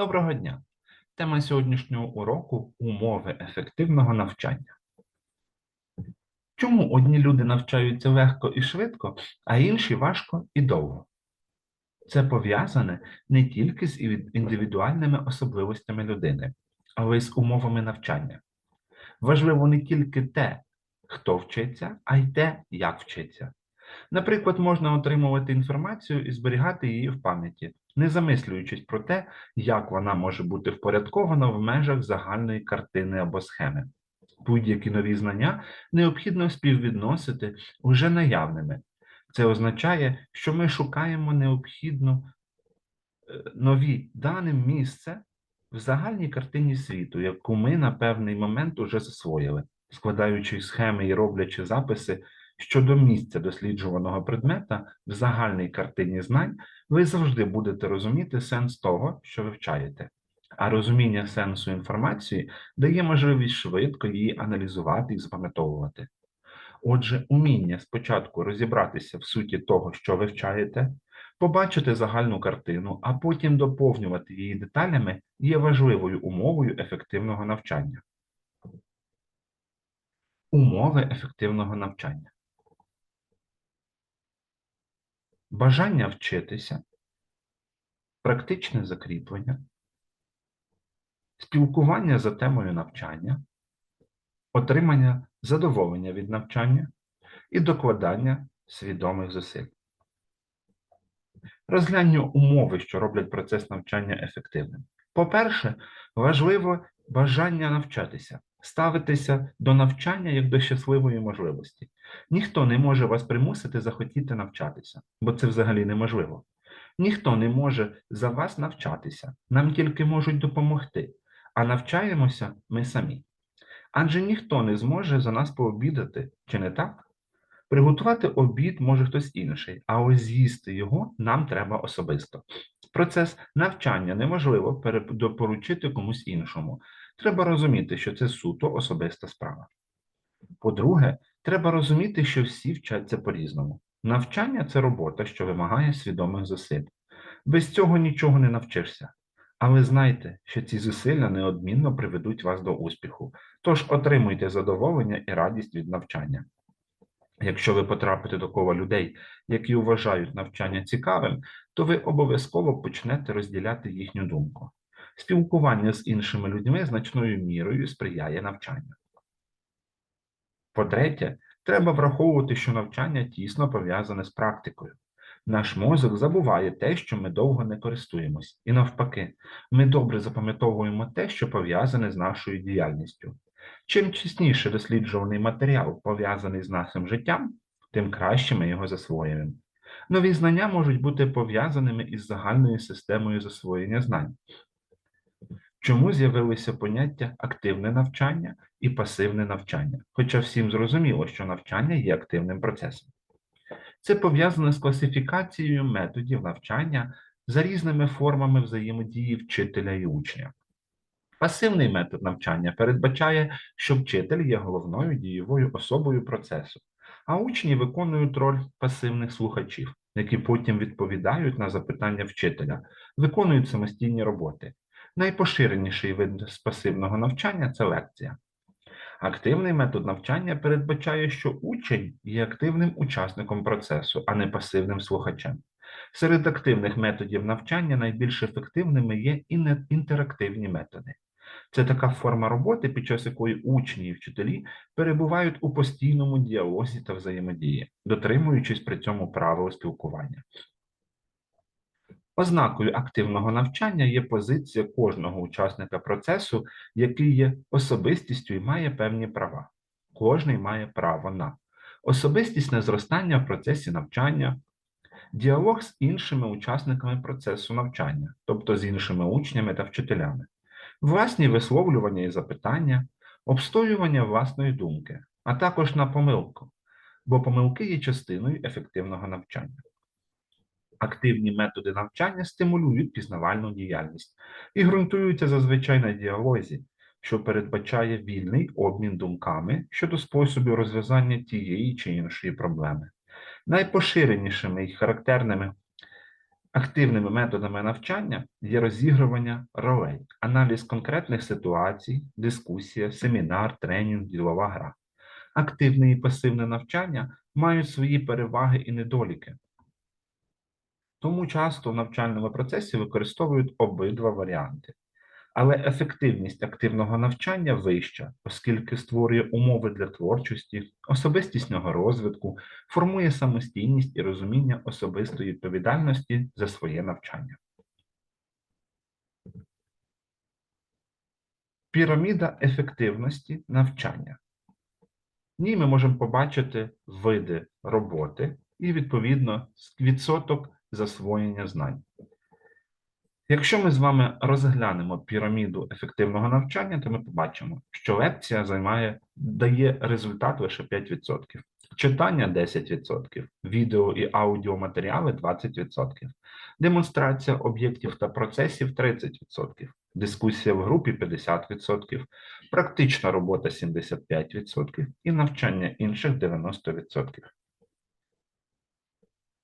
Доброго дня! Тема сьогоднішнього уроку умови ефективного навчання. Чому одні люди навчаються легко і швидко, а інші важко і довго? Це пов'язане не тільки з індивідуальними особливостями людини, але й з умовами навчання. Важливо не тільки те, хто вчиться, а й те, як вчиться. Наприклад, можна отримувати інформацію і зберігати її в пам'яті, не замислюючись про те, як вона може бути впорядкована в межах загальної картини або схеми. Будь-які нові знання необхідно співвідносити уже наявними. Це означає, що ми шукаємо необхідну е, нові даним місце в загальній картині світу, яку ми на певний момент уже засвоїли, складаючи схеми і роблячи записи щодо місця досліджуваного предмета в загальній картині знань, ви завжди будете розуміти сенс того, що вивчаєте. А розуміння сенсу інформації дає можливість швидко її аналізувати і запам'ятовувати. Отже, уміння спочатку розібратися в суті того, що вивчаєте, побачити загальну картину, а потім доповнювати її деталями є важливою умовою ефективного навчання. Умови ефективного навчання. Бажання вчитися, практичне закріплення, спілкування за темою навчання, отримання задоволення від навчання і докладання свідомих зусиль. Розгляньмо умови, що роблять процес навчання ефективним. По-перше, важливо бажання навчатися, ставитися до навчання як до щасливої можливості. Ніхто не може вас примусити захотіти навчатися, бо це взагалі неможливо. Ніхто не може за вас навчатися, нам тільки можуть допомогти, а навчаємося ми самі. Адже ніхто не зможе за нас пообідати, чи не так? Приготувати обід може хтось інший, а ось з'їсти його нам треба особисто. Процес навчання неможливо поручити комусь іншому. Треба розуміти, що це суто особиста справа. По-друге, треба розуміти, що всі вчаться по-різному. Навчання це робота, що вимагає свідомих зусиль. Без цього нічого не навчишся. Але знайте, що ці зусилля неодмінно приведуть вас до успіху. Тож отримуйте задоволення і радість від навчання. Якщо ви потрапите до кола людей, які вважають навчання цікавим, то ви обов'язково почнете розділяти їхню думку. Спілкування з іншими людьми значною мірою сприяє навчанню. По-третє, треба враховувати, що навчання тісно пов'язане з практикою. Наш мозок забуває те, що ми довго не користуємось, і навпаки, ми добре запам'ятовуємо те, що пов'язане з нашою діяльністю. Чим чесніше досліджуваний матеріал пов'язаний з нашим життям, тим краще ми його засвоюємо. Нові знання можуть бути пов'язаними із загальною системою засвоєння знань. Чому з'явилися поняття активне навчання і пасивне навчання? Хоча всім зрозуміло, що навчання є активним процесом. Це пов'язане з класифікацією методів навчання за різними формами взаємодії вчителя і учня. Пасивний метод навчання передбачає, що вчитель є головною дієвою особою процесу, а учні виконують роль пасивних слухачів, які потім відповідають на запитання вчителя, виконують самостійні роботи. Найпоширеніший вид з пасивного навчання це лекція. Активний метод навчання передбачає, що учень є активним учасником процесу, а не пасивним слухачем. Серед активних методів навчання найбільш ефективними є інтерактивні методи. Це така форма роботи, під час якої учні і вчителі перебувають у постійному діалозі та взаємодії, дотримуючись при цьому правил спілкування. Ознакою активного навчання є позиція кожного учасника процесу, який є особистістю і має певні права. Кожний має право на особистісне зростання в процесі навчання, діалог з іншими учасниками процесу навчання, тобто з іншими учнями та вчителями, власні висловлювання і запитання, обстоювання власної думки, а також на помилку, бо помилки є частиною ефективного навчання. Активні методи навчання стимулюють пізнавальну діяльність і ґрунтуються зазвичай на діалозі, що передбачає вільний обмін думками щодо способів розв'язання тієї чи іншої проблеми. Найпоширенішими і характерними Активними методами навчання є розігрування ролей, аналіз конкретних ситуацій, дискусія, семінар, тренінг, ділова гра. Активне і пасивне навчання мають свої переваги і недоліки. Тому часто в навчальному процесі використовують обидва варіанти. Але ефективність активного навчання вища, оскільки створює умови для творчості, особистісного розвитку, формує самостійність і розуміння особистої відповідальності за своє навчання. Піраміда ефективності навчання. В ній ми можемо побачити види роботи і, відповідно, відсоток засвоєння знань. Якщо ми з вами розглянемо піраміду ефективного навчання, то ми побачимо, що лекція займає, дає результат лише 5%, читання 10%, відео і аудіоматеріали 20%, демонстрація об'єктів та процесів 30%, дискусія в групі 50%, практична робота 75% і навчання інших 90%.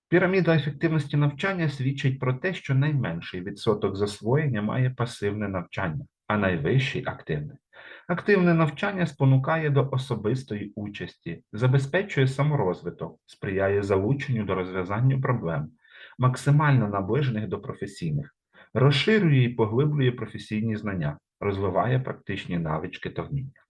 Піраміда ефективності навчання свідчить про те, що найменший відсоток засвоєння має пасивне навчання, а найвищий активне. Активне навчання спонукає до особистої участі, забезпечує саморозвиток, сприяє залученню до розв'язання проблем, максимально наближених до професійних, розширює і поглиблює професійні знання, розвиває практичні навички та вміння.